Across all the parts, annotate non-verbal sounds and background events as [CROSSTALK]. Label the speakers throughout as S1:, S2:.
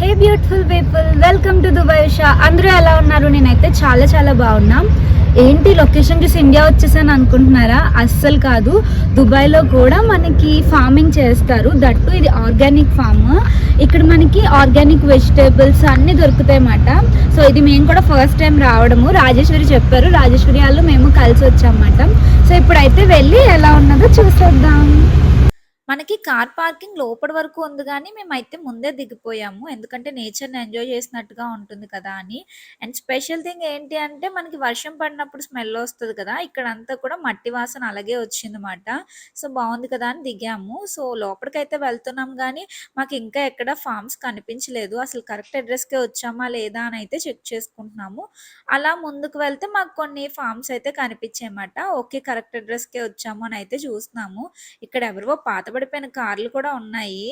S1: Hey beautiful people welcome to Dubai Usha అందరూ ఎలా ఉన్నారు? నేనైతే చాలా చాలా బాగున్నాం. ఏంటి లొకేషన్ చూసి ఇండియా వచ్చేసాను అనుకుంటున్నారా? అస్సలు కాదు. దుబాయ్లో కూడా మనకి ఫార్మింగ్ చేస్తారు. దట్టు ఇది ఆర్గానిక్ ఫామ్ ఇక్కడ మనకి ఆర్గానిక్ వెజిటేబుల్స్ అన్నీ దొరుకుతాయి అన్నమాట. సో ఇది మేము కూడా ఫస్ట్ టైం రావడము. రాజేశ్వరి చెప్పారు. రాజేశ్వరి వాళ్ళు మేము కలిసి వచ్చామన్నమాట సో ఇప్పుడైతే వెళ్ళి ఎలా ఉన్నదో చూసేద్దాం.
S2: మనకి కార్ పార్కింగ్ లోపల వరకు ఉంది కానీ మేమైతే ముందే దిగిపోయాము. ఎందుకంటే నేచర్ని ఎంజాయ్ చేసినట్టుగా ఉంటుంది కదా అని. అండ్ స్పెషల్ థింగ్ ఏంటి అంటే మనకి వర్షం పడినప్పుడు స్మెల్ వస్తుంది కదా ఇక్కడ అంతా కూడా మట్టి వాసన అలాగే వచ్చిందన్నమాట. సో బాగుంది కదా అని దిగాము. సో లోపలికైతే వెళ్తున్నాం కానీ మాకు ఇంకా ఎక్కడ ఫామ్స్ కనిపించలేదు. అసలు కరెక్ట్ అడ్రస్కే వచ్చామా లేదా అని అయితే చెక్ చేసుకుంటున్నాము. అలా ముందుకు వెళ్తే మాకు కొన్ని ఫామ్స్ అయితే కనిపించాయన్నమాట. ఓకే కరెక్ట్ అడ్రస్కే వచ్చాము అని అయితే చూస్తున్నాము. ఇక్కడ ఎవరివో నిలబడిపోయిన కార్లు కూడా ఉన్నాయి.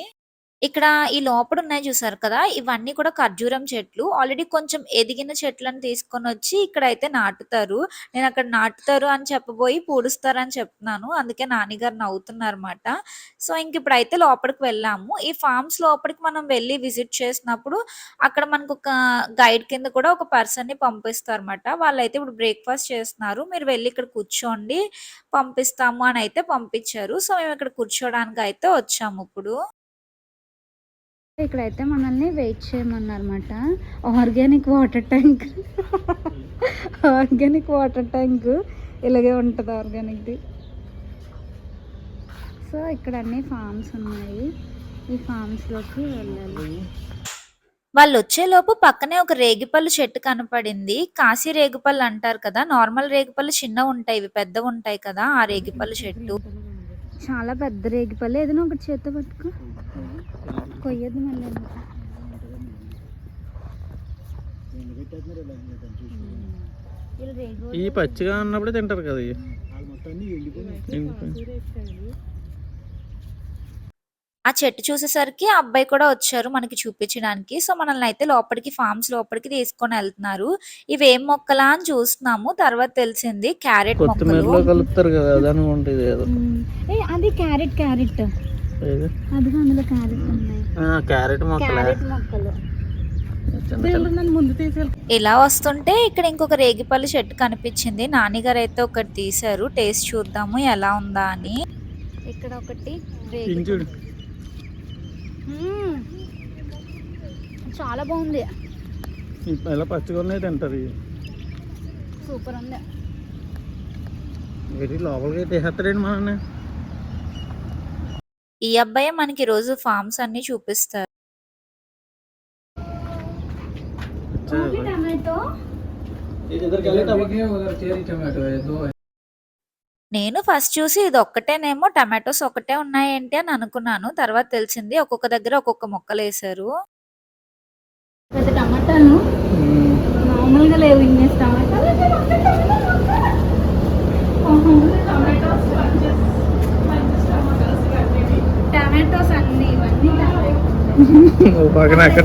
S2: ఇక్కడ ఈ లోపల ఉన్నాయి చూసారు కదా ఇవన్నీ కూడా ఖర్జూరం చెట్లు. ఆల్రెడీ కొంచెం ఎదిగిన చెట్లను తీసుకొని వచ్చి ఇక్కడైతే నాటుతారు. నేను అక్కడ నాటుతారు అని చెప్పబోయి పూడుస్తారు అని చెప్తున్నాను. అందుకే నాన్నగారు నవ్వుతున్నారు అనమాట సో ఇంక ఇప్పుడైతే లోపలికి వెళ్ళాము. ఈ ఫార్మ్స్ లోపలికి మనం వెళ్ళి విజిట్ చేసినప్పుడు అక్కడ మనకు ఒక గైడ్ కింద కూడా ఒక పర్సన్ని పంపిస్తారు అనమాట వాళ్ళైతే ఇప్పుడు బ్రేక్ఫాస్ట్ చేస్తున్నారు. మీరు వెళ్ళి ఇక్కడ కూర్చోండి పంపిస్తాము అని అయితే పంపించారు. సో మేము ఇక్కడ కూర్చోడానికి అయితే వచ్చాము ఇప్పుడు.
S1: ఇక్కడైతే మనల్ని wait చేయమన్నారన్నమాట. Organic water tank. Organic water tank. ఇలాగే ఉంటుంది ఆర్గానిక్ది. సో ఇక్కడ అన్ని ఫామ్స్ ఉన్నాయి. ఈ ఫామ్స్లోకి వెళ్ళాలి.
S2: వాళ్ళు వచ్చేలోపు పక్కనే ఒక రేగిపళ్ళు చెట్టు కనపడింది. కాశీ రేగిపళ్ళు అంటారు కదా నార్మల్ రేగిపళ్ళు చిన్న ఉంటాయి ఇవి పెద్ద ఉంటాయి కదా ఆ రేగిపళ్ళు చెట్టు.
S1: చాలా పెద్ద రేగిపల్లి ఏదైనా ఒకటి చేత్తో పట్టుకో. కొయ్యద్దు మళ్ళీ
S3: ఈ పచ్చిగా ఉన్నప్పుడే తింటారు కదా.
S2: ఆ చెట్టు చూసేసరికి ఆ అబ్బాయి కూడా వచ్చారు మనకి చూపించడానికి. సో మనల్ని అయితే లోపలికి ఫార్మ్స్ లోపలికి తీసుకొని వెళ్తున్నారు. ఇవి ఏం మొక్కలా అని చూస్తున్నాము. తర్వాత తెలిసింది క్యారెట్ మొక్కలు.
S3: కొత్తిమీరలో కలుపుతారు కదా అది
S1: క్యారెట్ క్యారెట్. క్యారెట్ ఉన్నాయి.
S3: ఆ, క్యారెట్ మొక్కలే?
S2: ఇలా వస్తుంటే ఇక్కడ ఇంకొక రేగిపల్లి చెట్టు కనిపించింది. నాన్నగారు అయితే ఒకటి తీశారు. టేస్ట్ చూద్దాము ఎలా ఉందా అని.
S1: ఇక్కడ ఒకటి. చాలా బాగుంది.
S3: ఇలా పచ్చిగా తింటారు.
S1: సూపర్ ఉంది.
S3: లోపలికి తీసేస్తారండి మన
S2: ఈ అబ్బాయి మనకి రోజు ఫార్మ్స్ అన్ని చూపిస్తారు. నేను ఫస్ట్ చూసి ఇది ఒక్కటేనేమో టమాటోస్ ఒకటే ఉన్నాయేంటి అని అనుకున్నాను. తర్వాత తెలిసింది ఒక్కొక్క దగ్గర ఒక్కొక్క మొక్కలు వేసారు
S1: పెద్ద టమాటాలు? మామూలుగా లేవు ఇన్ని టమాటాలు. టమాటోస్ అన్ని ఇవన్నీ [LAUGHS]
S3: పక్కన అక్కడ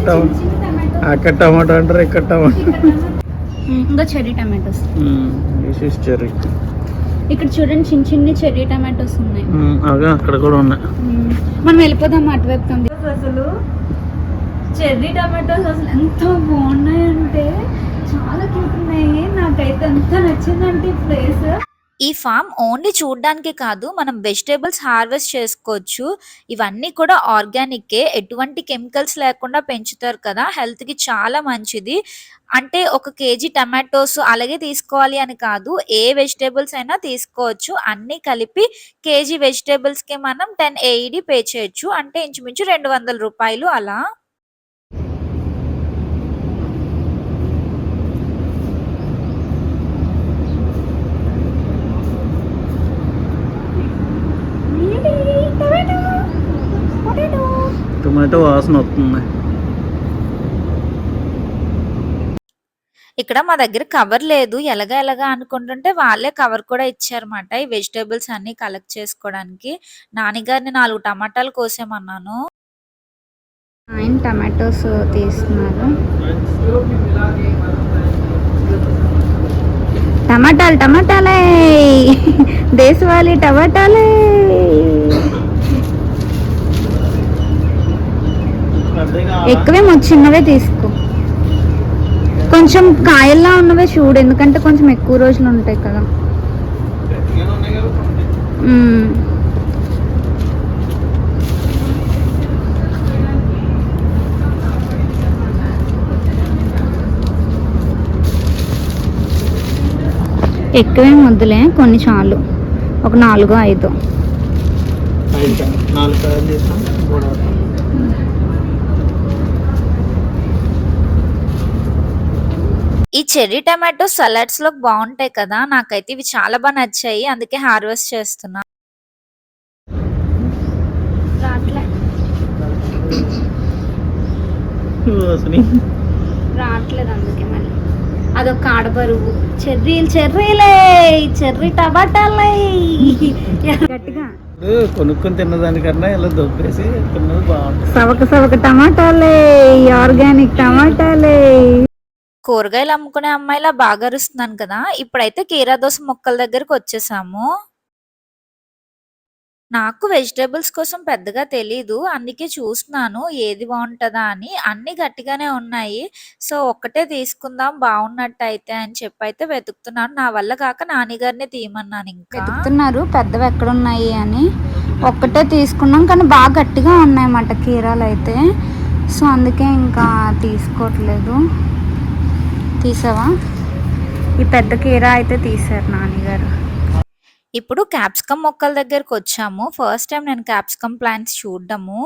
S3: అక్కడ టమాటో అంటారు ఇక్కడ టమాటో
S1: ఇంకా చెర్రీ టమాటోస్.
S3: చెర్రీ
S1: ఇక్కడ చూడండి చిన్న చిన్న చెర్రీ టమాటోస్ ఉన్నాయి.
S3: అదే అక్కడ కూడా ఉన్నాయి.
S1: మ్మ్. మనం వెళ్ళిపోదాం అటువైపు. అసలు చెర్రీ టమాటోస్ అసలు ఎంత బాగున్నాయంటే చాలా క్యూట్ ఉన్నాయి. నాకైతే ఎంత నచ్చిందంటే ఈ ప్లేస్
S2: ఈ ఫామ్ ఓన్లీ చూడడానికి కాదు మనం వెజిటేబుల్స్ హార్వెస్ట్ చేసుకోవచ్చు. ఇవన్నీ కూడా ఆర్గానికే ఎటువంటి కెమికల్స్ లేకుండా పెంచుతారు కదా హెల్త్కి చాలా మంచిది. అంటే ఒక కేజీ టమాటోస్ అలాగే తీసుకోవాలి అని కాదు ఏ వెజిటేబుల్స్ అయినా తీసుకోవచ్చు. అన్నీ కలిపి కేజీ వెజిటేబుల్స్కి మనం టెన్ ఏఈడి పే చేయొచ్చు. అంటే ఇంచుమించు రెండు వందల రూపాయలు అలా.
S3: టొమాటో వాసన వస్తుంది.
S2: ఇక్కడ మా దగ్గర కవర్ లేదు. ఎలాగా ఎలాగా అనుకుంటుంటే వాళ్ళే కవర్ కూడా ఇచ్చారన్నమాట. ఈ వెజిటేబుల్స్ అన్ని కలెక్ట్ చేసుకోవడానికి. నాన్నగారిని నాలుగు టమాటాలు కోసేమన్నాను.
S1: ఆయన టమాటోస్ తీస్తున్నారు. టమాటాలు టమాటాలే! దేశవాళీ టమాటాలే
S3: పెద్దవి కావాలా?
S1: ఎక్కువేమో చిన్నవే తీసుకో. కొంచెం కాయల్లా ఉన్నవే చూడు ఎందుకంటే కొంచెం ఎక్కువ రోజులు ఉంటాయి కదా. ఎక్కువే ఎక్కువేం వద్దులే కొన్ని చాలు. ఒక నాలుగు ఐదు
S3: ఐదు కాయలు. నాలుగు కాయలు చేస్తాం మూడు అవుతాం.
S2: ఈ చెర్రీ టమాటో సలాడ్స్లో బాగుంటాయి కదా నాకైతే ఇవి చాలా బాగా నచ్చాయి అందుకే హార్వెస్ట్ చేస్తున్నా.
S1: రావట్లేదు అందుకే మళ్ళీ. అదొక ఆడబరువు. చెర్రీలు చెర్రీలే చెర్రీ టమాటాలే. గట్టిగా.
S3: కొనుక్కొని తిన్నదానికన్నా ఇలా దొబ్బేసి తిన్నది బాగుంటుంది.
S1: సవక సవక టమాటాలే ఆర్గానిక్ టమాటాలే.
S2: కూరగాయలు అమ్ముకునే అమ్మాయిలా బాగా అరుస్తున్నాను కదా ఇప్పుడైతే కీరా దోస మొక్కల దగ్గరకు వచ్చేసాము. నాకు వెజిటేబుల్స్ కోసం పెద్దగా తెలీదు అందుకే చూస్తున్నాను ఏది బాగుంటుందా అని. అన్నీ గట్టిగానే ఉన్నాయి. సో ఒక్కటే తీసుకుందాం బాగున్నట్టు అయితే అని చెప్పి అయితే వెతుకుతున్నాను. నా వల్ల కాక నాన్నగారిని తీయమన్నాను ఇంకా.
S1: వెతుకుతున్నారు పెద్దవి ఎక్కడ ఉన్నాయి అని. ఒక్కటే తీసుకున్నాం కానీ బాగా గట్టిగా ఉన్నాయన్నమాట కీరాలు అయితే సో అందుకే ఇంకా తీసుకోవట్లేదు. తీసావా? ఈ పెద్ద కీరా అయితే తీసారు నాన్నగారు.
S2: ఇప్పుడు క్యాప్సికమ్ మొక్కల దగ్గరకు వచ్చాము. ఫస్ట్ టైం నేను క్యాప్సికమ్ ప్లాంట్స్ చూడడము.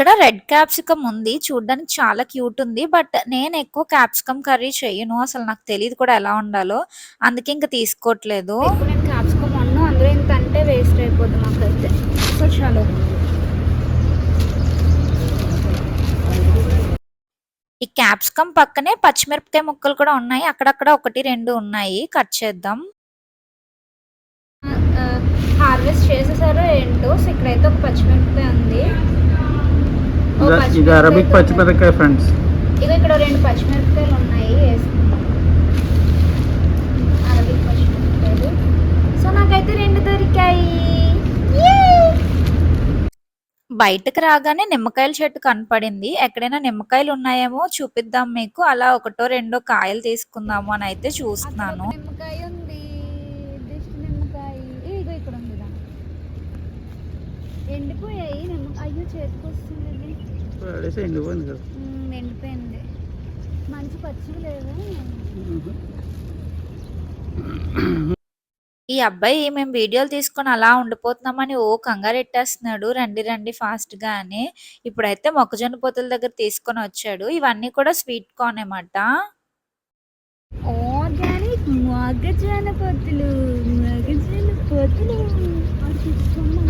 S2: ఇక్కడ రెడ్ క్యాప్సికమ్ ఉంది. చూడడానికి చాలా క్యూట్ ఉంది. బట్ నేను ఎక్కువ క్యాప్సికమ్ కర్రీ చెయ్యను అసలు నాకు తెలియదు కూడా ఎలా ఉండాలో అందుకే ఇంకా తీసుకోవట్లేదు.
S1: నేను క్యాప్సికమ్ వన్ను అందులో ఇంత అంటే వేస్ట్ అయిపోతుంది మాకైతే. సో చాలు.
S2: ఈ క్యాప్సికమ్ పక్కనే పచ్చిమిరపకాయ ముక్కలు కూడా ఉన్నాయి. అక్కడక్కడ ఒకటి రెండు ఉన్నాయి. కట్ చేద్దాం.
S1: హార్వెస్ట్ చేసేసారో ఏంటో. సో ఇక్కడైతే ఒక పచ్చిమిరపకాయ ఉంది.
S3: ఇది-
S1: పచ్చిమిరపకాయ
S3: అరబిక్
S1: కూడా
S3: పచ్చిమిరకాయ ఫ్రెండ్స్.
S1: ఇక ఇక్కడ రెండు పచ్చిమిరపకాయలు ఉన్నాయి. వేసుకుందాం అరబిక్ పచ్చిమిరపకాయలు. సో నాకైతే రెండు దొరికాయి.
S2: బయటకు రాగానే నిమ్మకాయల చెట్టు కనపడింది. ఎక్కడైనా నిమ్మకాయలు ఉన్నాయేమో చూపిద్దాం మీకు. అలా ఒకటో రెండో కాయలు తీసుకుందాము అని అయితే చూస్తున్నాను.
S1: నిమ్మకాయ ఉంది. నిమ్మకాయ. ఇక్కడ. ఎండిపోయాయి. నిమ్మ అయ్యో చేతికి
S3: పడేసి ఎండిపోయింది కదా.
S1: ఎండిపోయింది మంచి పచ్చివి లేవు.
S2: ఈ అబ్బాయి మేము వీడియోలు తీసుకొని అలా ఉండిపోతున్నామని ఓ కంగారు ఎట్టేస్తున్నాడు. రండి రండి ఫాస్ట్గా అని ఇప్పుడైతే మొక్కజొన్న పొత్తుల దగ్గర తీసుకొని వచ్చాడు. ఇవన్నీ కూడా స్వీట్ కార్న్ అన్నమాట.
S1: ఆర్గానిక్ మొక్కజొన్న పొత్తులు మొక్కజొన్న పొత్తులు.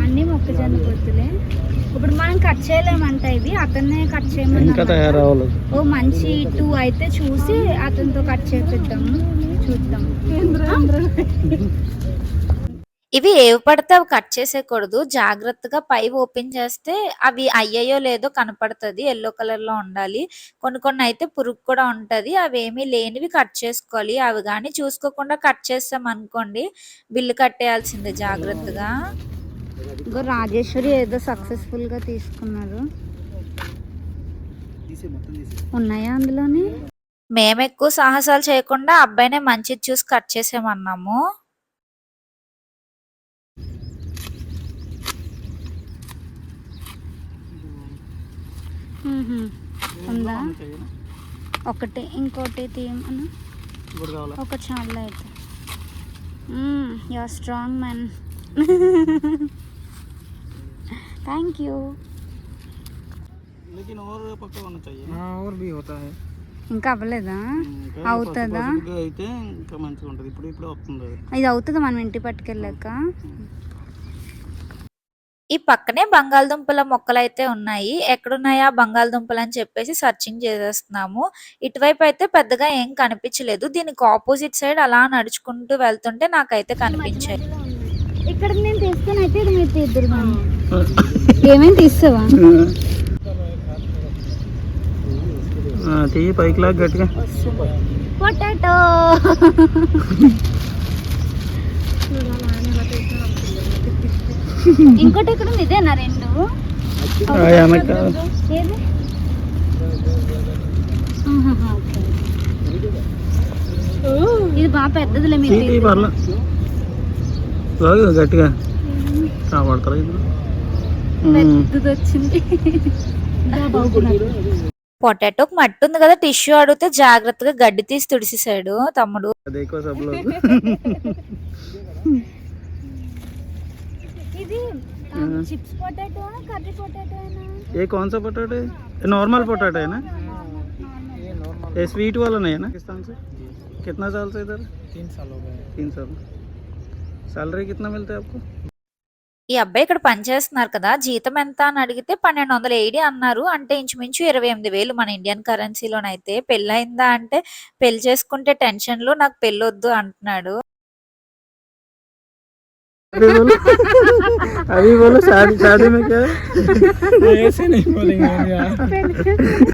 S1: అన్ని మొక్కజొన్న పొత్తులే. ఇప్పుడు మనం కట్ చేయలేమంట ఇవి అతన్నే కట్
S3: ఇంకా
S1: చేయమని ఓ మంచి టూ అయితే చూసి అతనితో కట్ చేపిద్దాము చూద్దాం.
S2: ఇవి ఏవి పడితే అవి కట్ చేసేయకూడదు. జాగ్రత్తగా పై ఓపెన్ చేస్తే అవి అయ్యాయో లేదో కనపడుతుంది. ఎల్లో కలర్లో ఉండాలి. కొన్ని కొన్ని అయితే పురుగు కూడా ఉంటది. అవి ఏమీ లేనివి కట్ చేసుకోవాలి. అవి కానీ చూసుకోకుండా కట్ చేస్తాం అనుకోండి బిల్లు కట్టేయాల్సిందే జాగ్రత్తగా.
S1: ఇంకో రాజేశ్వరి ఏదో సక్సెస్ఫుల్గా తీసుకున్నారు ఉన్నాయా అందులోని?
S2: మేము ఎక్కువ సాహసాలు చేయకుండా అబ్బాయినే మంచిది చూసి కట్ చేసేమన్నాము.
S1: ఉందా? ఒకటి ఇంకోటి తీయమను. ఒక చాలా అయితే. You're strong man thank you
S3: लेकिन और पक्का होना चाहिए हाँ और भी होता है
S1: ఇంకా అవ్వలేదా
S3: ఇంకా
S1: అవుతుందా?
S3: పసుపు పసుపుగా అయితే ఇంకా మంచిగా ఉంటుంది ఇప్పుడు ఇప్పుడు వస్తుంది అది
S1: ఇది అవుతుంది మనం ఇంటి పట్టుకెళ్ళాక
S2: ఈ పక్కనే బంగాళదుంపల మొక్కలు అయితే ఉన్నాయి ఎక్కడున్నాయా బంగాళదుంపలు అని చెప్పేసి సర్చింగ్ చేసేస్తున్నాము ఇటువైపు అయితే పెద్దగా ఏం కనిపించలేదు దీనికి ఆపోజిట్ సైడ్ అలా నడుచుకుంటూ వెళ్తుంటే నాకైతే కనిపించాయి
S1: ఇక్కడ నేను తీసుకొని అయితే ఇది మీరు తీద్దరు ఏమేమి తీస్తావా?
S3: ఆ, చెయ్యి పైకి లాగా గట్టిగా.
S1: పొటాటో. ఇంకోటి ఇక్కడ ఉంది ఇదేనా రెండు. ఇది బాగా పెద్దదిలే
S3: పర్లే. లాగు గట్టిగా కాపాడతారా ఇది ఉమ్.
S1: పెద్దది వచ్చింది
S2: పొటాటోకి మట్టి ఉంది కదా టిష్యూ అడిగితే జాగ్రత్తగా గడ్డి తీసి తుడిసేసాడు తమ్ముడు
S3: देखो सब लोग
S1: ఇది
S3: हाँ।
S1: చిప్స్ పొటాటో కర్రీ పొటాటో
S3: ये कौन सा पोटैटो है ये नॉर्मल पोटैटो है ना ये स्वीट वाला नहीं है ना पाकिस्तान से कितना साल से इधर तीन साल हो गए तीन साल सैलरी कितना मिलता है आपको
S2: ఈ అబ్బాయి ఇక్కడ పనిచేస్తున్నారు కదా జీతం ఎంత అని అడిగితే పన్నెండు వందల ఏడి అన్నారు అంటే ఇంచుమించు ఇరవై ఎనిమిది వేలు మన ఇండియన్ కరెన్సీలోనైతే పెళ్ళయిందా అంటే పెళ్లి చేసుకుంటే టెన్షన్ లో నాకు పెళ్ళొద్దు అంటున్నాడు
S3: अभी बोलो अभी बोलो शादी शादी में क्या है ऐसे नहीं बोलेंगे यार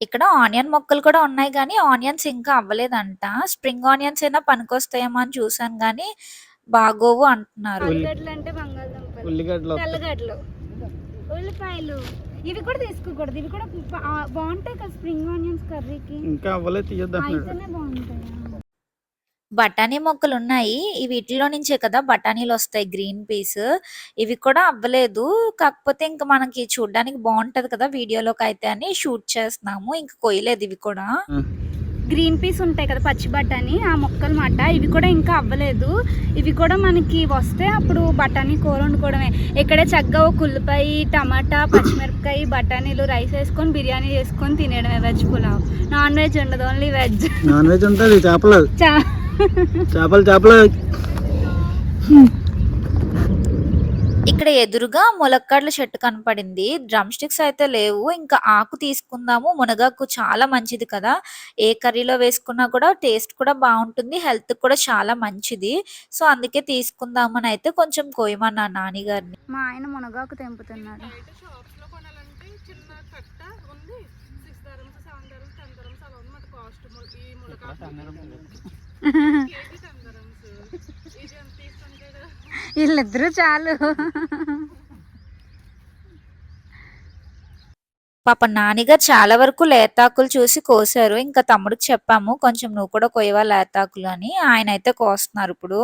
S2: ఇక్కడ ఆనియన్ మొక్కలు కూడా ఉన్నాయి కానీ ఆనియన్స్ ఇంకా అవ్వలేదంట స్ప్రింగ్ ఆనియన్స్ అయినా పనికొస్తాయేమో అని చూసాను కానీ బాగోవు అంటున్నారు.
S1: ఉల్లిగడ్డలు. తెల్లగడ్డలు ఉల్లిపాయలు. ఇవి కూడా తీసుకోకూడదు. ఇవి కూడా బాగుంటాయి కదా స్ప్రింగ్ ఆనియన్స్ కర్రీకి.
S3: ఇంకా అవ్వలే తీయద్దు అంటున్నాడు.
S1: అయితేనే బాగుంటాయి?
S2: బఠానీ మొక్కలు ఉన్నాయి. ఈ వీటిలో నుంచే కదా బఠానీలు వస్తాయి గ్రీన్ పీస్. ఇవి కూడా అవ్వలేదు. కాకపోతే ఇంకా మనకి చూడడానికి బాగుంటది కదా వీడియోలోకి అయితే అని షూట్ చేస్తున్నాము. ఇంకా కొయ్యలేదు ఇవి కూడా.
S1: గ్రీన్ పీస్ ఉంటాయి కదా పచ్చి బఠానీ ఆ మొక్కలు మాట. ఇవి కూడా ఇంకా అవ్వలేదు. ఇవి కూడా మనకి వస్తే అప్పుడు బఠానీ కూర వండుకోవడమే. ఇక్కడే చక్కగా ఒక ఉల్లిపాయ టమాటా పచ్చిమిరపకాయ బఠానీలు రైస్ వేసుకొని బిర్యానీ చేసుకొని తినేయడమే వెజ్ పులావ్. నాన్ వెజ్ ఉండదు ఓన్లీ వెజ్.
S3: నాన్ వెజ్ ఉంటుంది చేపలు. చేపలు చేపలు. [LAUGHS]
S2: ఇక్కడ ఎదురుగా ములక్కాడల చెట్టు కనపడింది. డ్రమ్ స్టిక్స్ అయితే లేవు. ఇంకా ఆకు తీసుకుందాము. మునగాకు చాలా మంచిది కదా. ఏ కర్రీలో వేసుకున్నా కూడా టేస్ట్ కూడా బాగుంటుంది. హెల్త్ కూడా చాలా మంచిది. సో అందుకే తీసుకుందామని అయితే కొంచెం కోయమన్నా నాని గారిని.
S1: మా ఆయన మునగాకు తెంపుతున్నాడు. వీళ్ళిద్దరూ చాలు.
S2: పాప నానిగారు చాలా వరకు లేతాకులు చూసి కోసారు. ఇంకా తమ్ముడికి చెప్పాము కొంచెం నువ్వు కూడా కోయవా లేతాకులు అని. ఆయన అయితే కోస్తున్నారు ఇప్పుడు.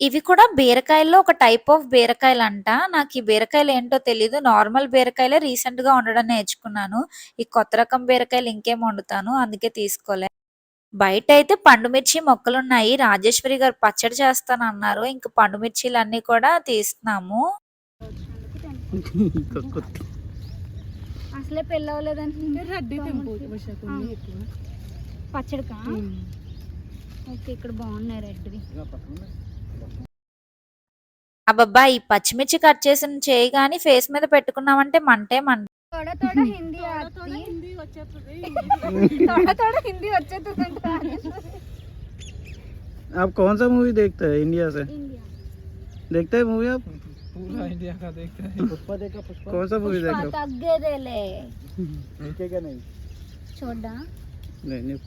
S2: ఇవి కూడా బీరకాయల్లో ఒక టైప్ ఆఫ్ బీరకాయలు అంట నాకు ఈ బీరకాయలు ఏంటో తెలీదు. నార్మల్ బీరకాయలే రీసెంట్గా వండడం నేర్చుకున్నాను. ఈ కొత్త రకం బీరకాయలు ఇంకేం వండుతాను అందుకే తీసుకోలే. బయట అయితే పండు మిర్చి మొక్కలు ఉన్నాయి రాజేశ్వరి గారు పచ్చడి చేస్తాను అన్నారు ఇంకా పండు మిర్చీలు అన్ని కూడా తీస్తున్నాము.
S1: అసలే పెళ్ళి అవ్వలేదంటే పచ్చడికా? ఓకే ఇక్కడ బాగున్నాయి రెడ్వి
S2: అబ్బబ్బా ఈ పచ్చిమిర్చి కట్ చేసిన చేయి గాని ఫేస్ మీద పెట్టుకున్నామంటే మంటే మంట
S1: తోడ తోడ హిందీ తోడ తోడ హిందీ
S3: आप कौन सा मूवी देखते हैं इंडिया से देखते हैं मूवी आप पूरा इंडिया का देखते हैं पुष्पा देखा पुष्पा कौन सा मूवी देखा तग्गे
S1: दे
S3: ले नीचे का नहीं
S1: छोड़ा
S3: नहीं नहीं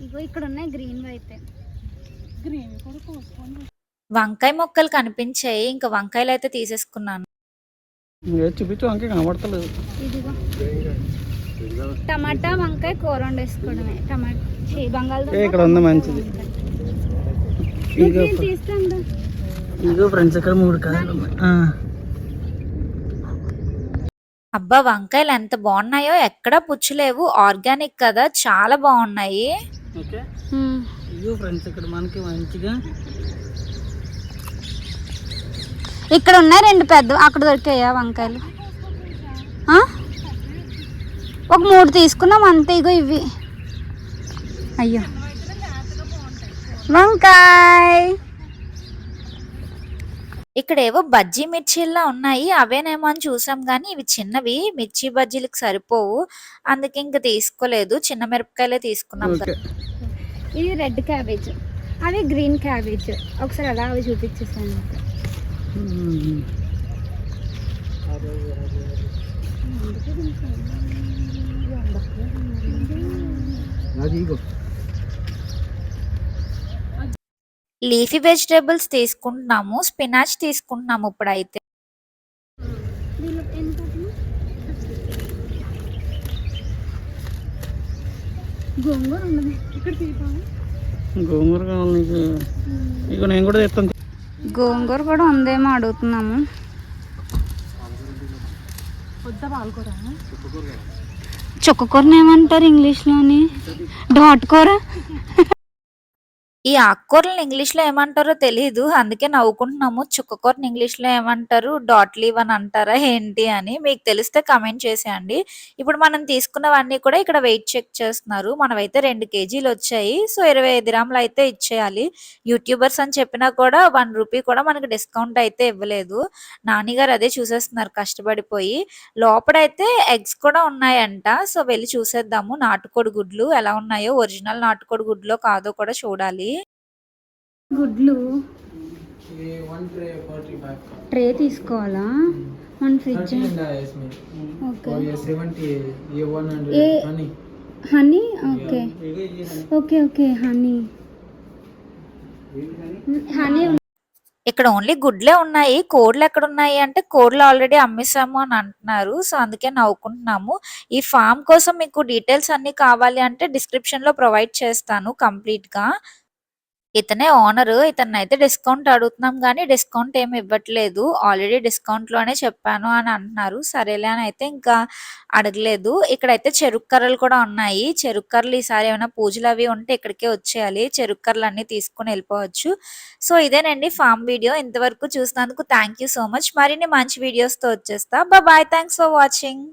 S3: देखो
S1: ఇక్కడ ఉన్నాయి గ్రీన్ అయితే
S2: వంకాయ మొక్కలు కనిపించాయి. ఇంకా వంకాయలు అయితే తీసేసుకున్నాను.
S3: చూపించు అంకే కనబడతలేదు.
S1: ఇదిగో. టమాటా వంకాయ కూర వండేసుకోవడమే. టమాటా బంగాళదుంప
S3: ఇక్కడ ఉంది మంచిది. ఇదిగో ఫ్రెండ్స్. ఇక్కడ మూడు కాయలు.
S2: అబ్బా వంకాయలు ఎంత బాగున్నాయో. ఎక్కడా పుచ్చులేవు ఆర్గానిక్ కదా. చాలా బాగున్నాయి.
S3: ఓకే. ఇదిగో ఫ్రెండ్స్ ఇక్కడ మనకి మంచిగా
S1: ఇక్కడ ఉన్నాయి రెండు పెద్ద అక్కడ దొరికాయా వంకాయలు? ఆ? ఒక మూడు తీసుకున్నాం అంతే ఇగో ఇవి. అయ్యో. వంకాయ.
S2: ఇక్కడ ఏవో బజ్జీ మిర్చీల్లా ఉన్నాయి అవేనేమో అని చూసాం కానీ ఇవి చిన్నవి మిర్చి బజ్జీలకు సరిపోవు అందుకే ఇంకా తీసుకోలేదు చిన్న మిరపకాయలే తీసుకున్నాం.
S1: ఇది రెడ్ క్యాబేజ్. అవి గ్రీన్ క్యాబేజ్. ఒకసారి అలా అవి చూపించేసాను.
S2: లీఫీ వెజిటేబుల్స్ తీసుకుంటున్నాము స్పినాచ్ తీసుకుంటున్నాము ఇప్పుడైతే.
S1: గోంగూర ఉన్నది.
S3: గోంగూర కావాలి నీకు. ఇక నేను కూడా తెస్తాను
S1: గోంగూర కూడా ఉందేమో అడుగుతున్నాము. చుక్కకూరని ఏమంటారు ఇంగ్లీష్లోని? డాట్ కూర?
S2: ఈ ఆకుకూరలను ఇంగ్లీష్లో ఏమంటారో తెలియదు అందుకే నవ్వుకుంటున్నాము. చుక్కకూరని ఇంగ్లీష్లో ఏమంటారు? డాట్ లీవ్ అని అంటారా ఏంటి అని మీకు తెలిస్తే కమెంట్ చేసేయండి. ఇప్పుడు మనం తీసుకున్నవన్నీ కూడా ఇక్కడ వెయిట్ చెక్ చేస్తున్నారు. మనమైతే రెండు కేజీలు వచ్చాయి. సో ఇరవై ఐదు గ్రాములు అయితే ఇచ్చేయాలి. యూట్యూబర్స్ అని చెప్పినా కూడా వన్ రూపీ కూడా మనకి డిస్కౌంట్ అయితే ఇవ్వలేదు. నాని గారు అదే చూసేస్తున్నారు కష్టపడిపోయి. లోపడైతే ఎగ్స్ కూడా ఉన్నాయంట. సో వెళ్ళి చూసేద్దాము. నాటుకోడి గుడ్లు ఎలా ఉన్నాయో? ఒరిజినల్ నాటుకోడి గుడ్లో కాదో కూడా చూడాలి.
S1: గుడ్లు. ట్రే తీసుకోవాలా? One
S4: fridge okay
S1: honey okay okay okay honey honey
S2: ఇక్కడ ఓన్లీ గుడ్లే ఉన్నాయి. కోడ్లు ఎక్కడ ఉన్నాయి అంటే కోడ్లు ఆల్రెడీ అమ్మేసాము అని అంటున్నారు. సో అందుకే నవ్వుకుంటున్నాము. ఈ ఫామ్ కోసం మీకు డీటెయిల్స్ అన్ని కావాలి అంటే డిస్క్రిప్షన్లో ప్రొవైడ్ చేస్తాను కంప్లీట్గా ఇతనే ఓనర్ ఇతన్ని అయితే డిస్కౌంట్ అడుగుతున్నాం కానీ డిస్కౌంట్ ఏమి ఇవ్వట్లేదు. ఆల్రెడీ డిస్కౌంట్లోనే చెప్పాను అని అంటున్నారు సరేలే అని అయితే ఇంకా అడగలేదు. ఇక్కడైతే చెరుకు కర్రలు కూడా ఉన్నాయి. చెరుకు కర్రలు ఈసారి ఏమైనా పూజలు అవి ఉంటే ఇక్కడికే వచ్చేయాలి. చెరుకు కర్రలు అన్ని తీసుకుని వెళ్ళిపోవచ్చు. సో ఇదేనండి ఫామ్ వీడియో ఇంతవరకు చూసినందుకు థ్యాంక్ యూ సో మచ్ మరిన్ని మంచి వీడియోస్తో వచ్చేస్తా. Bye thanks for watching